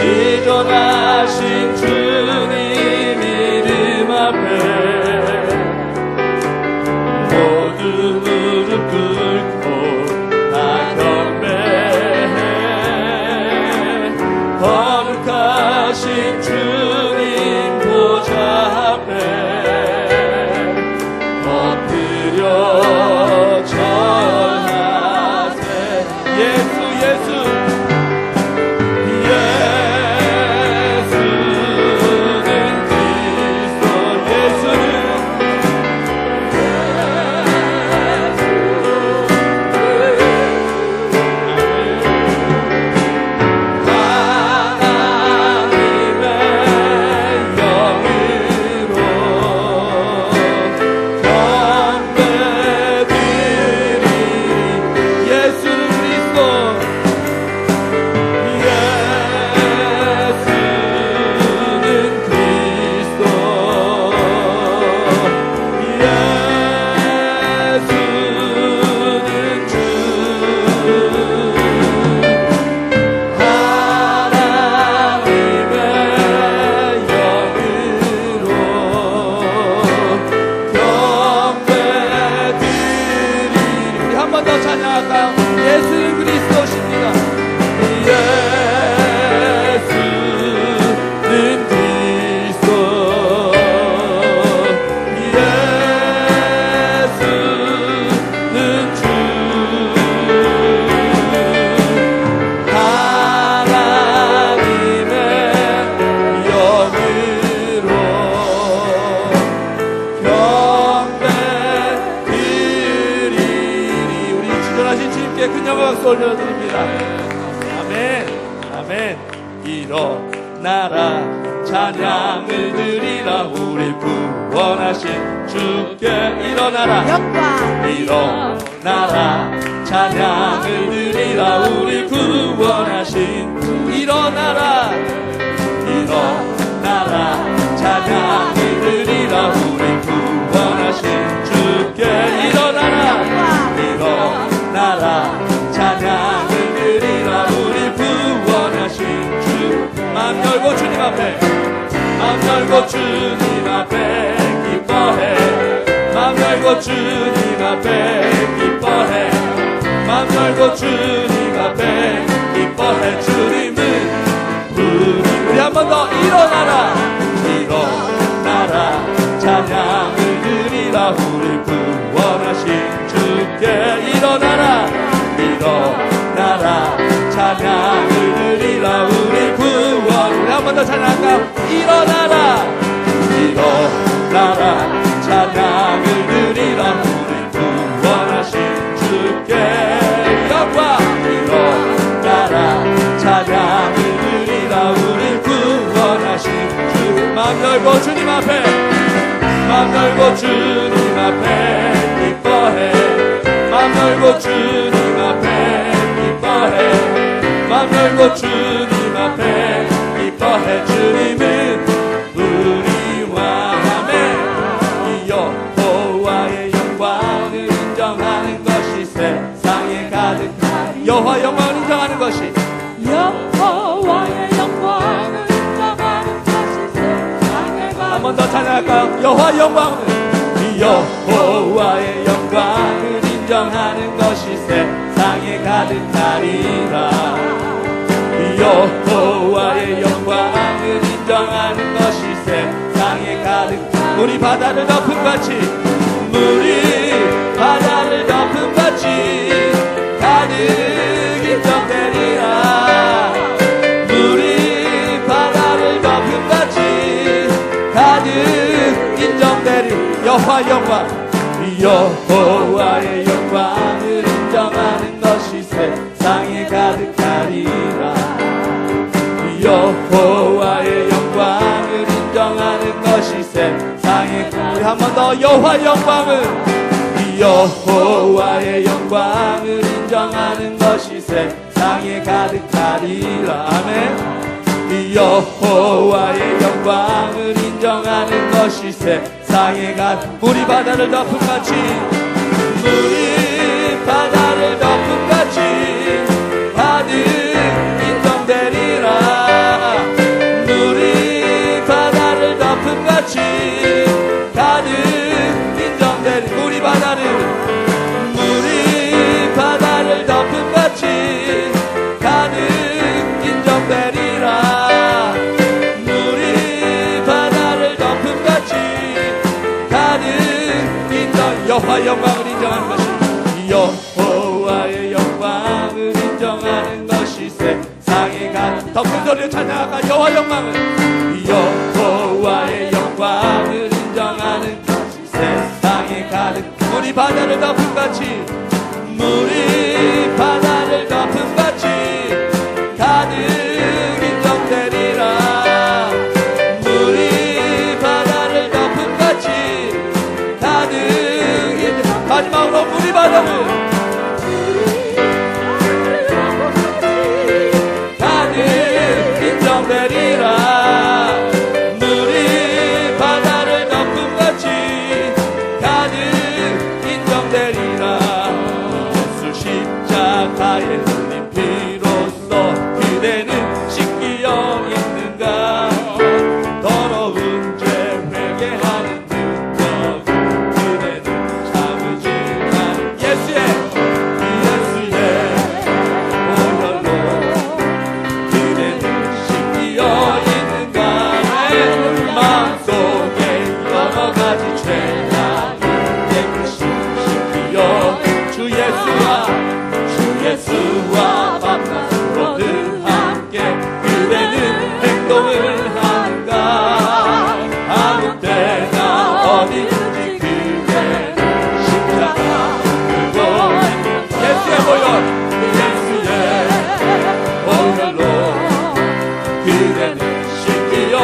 시조다 박수 올려드립니다. 아멘. 아멘. 일어나라. 찬양을 드리라. 우리 구원하신 주께 일어나라. 일어나라. 찬양을 드리라. 우리 구원하신 주 일어나라. 일어나라 열고 주님 앞에 기뻐해. 맘 열고 주님 앞에 기뻐해. 맘 열고 주님 앞에 기뻐해. 주님은 우리 우리 한번 더 일어나라. 일어나라. 찬양을 드리라. 우리 구원하신 주께 일어나라. 일어나라. 찬양을 드리라. 우리 구원. 우리 한번 더 찬양할까 일어나라. 일어나라. 찬양을 드리라. 우리 구원하신 주께. 영광 일어나라. 찬양을 드리라. 우리 구원하신 주맘 열고 주님 앞에. 맘 열고 주님 앞에 기뻐해. 맘 열고 주님 앞에 기뻐해. 맘 열고 주님 앞에 기뻐해. 주님은 여호와 영광을 이 여호와의 영광을 인정하는 것이 세상에 가득하리라. 이 여호와의 영광을 인정하는 것이 세상에 가득 물이 바다를 덮은 같이 물이 바다를 덮은 같이 여호와 영광 이 여호와의 영광을 인정하는 것이 세상에 가득하리라. 이 여호와의 영광을 인정하는 것이 세상에 우리 한 번 더 여호와 영광을. 이 여호와의 영광을 인정하는 것이 세상에 가득하리라. 아멘. 이 여호와의 영광을 인정하는 것이 세상에 가 물이 바다를 덮은 같이 물이 인정 여호와 영광을 인정하는 것이 여호와의 영광을 인정하는 것이 세상에 가더 큰 소리로 찬양하가 여호와 영광을. 여호와의 영광을 인정하는 것이 세상에 가는 우리 바다를 덮은 같이 우리 바다를 덮은 같이. 八六。 예수와 만나 로드 함께 그대는 행동을 하는가 아무 때나 어디든지 그대는 십자가 들고 예수의 보혈 예수의 보혈로 그대는 신기어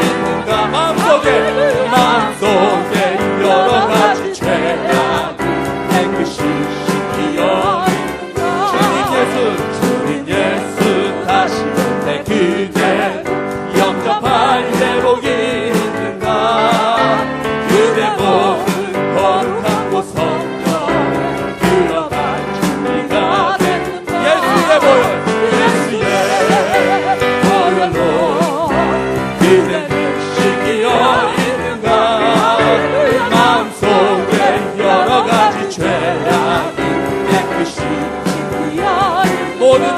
있는가 마음속에 마음속에 여러 가지 죄가 내 끝이 신기어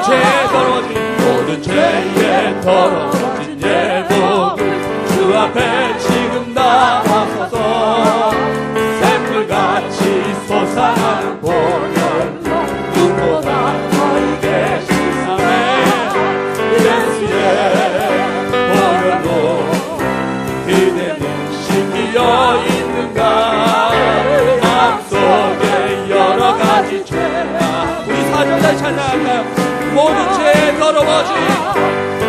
죄 더러워진 모든 죄에 더러워 모든 죄 더러워진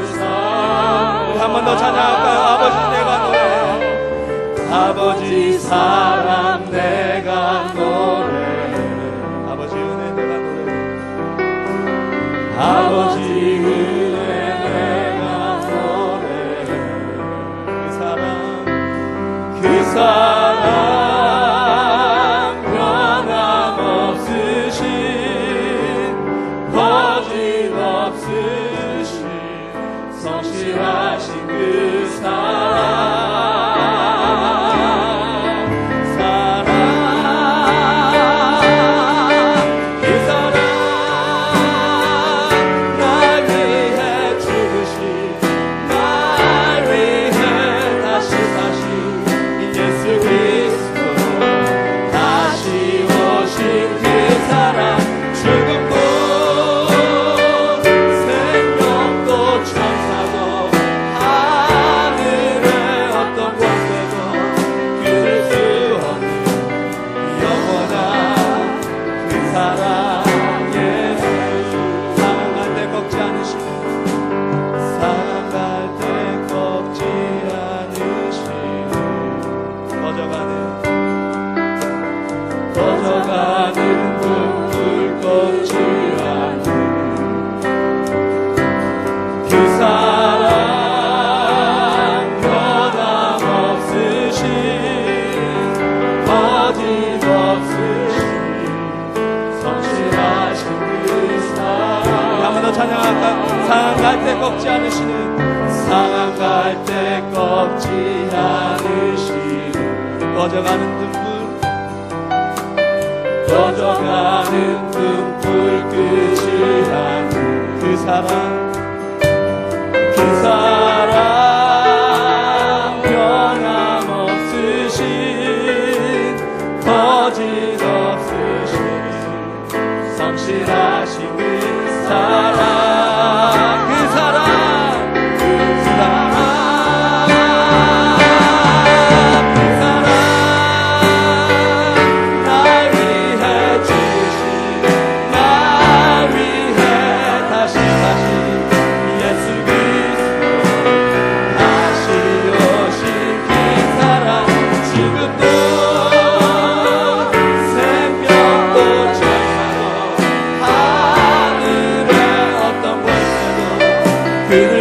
번 더 찬양할까요? 아버지 내가 노래해 아버지 사랑 꺼져가는 눈물 꺾지 않는 그 사랑 변함 없으신 거짓없으신 성실하신 그 사랑 한번 더 찬양할까요? 상한 갈때 꺾지 않으시는 상한 갈때 꺾지 않으시는 꺼져가는 눈물 꺼져가는 눈물 끝이 않는 그 사랑. 그 사랑 변함없으신 거짓없으신 사랑 Spirit.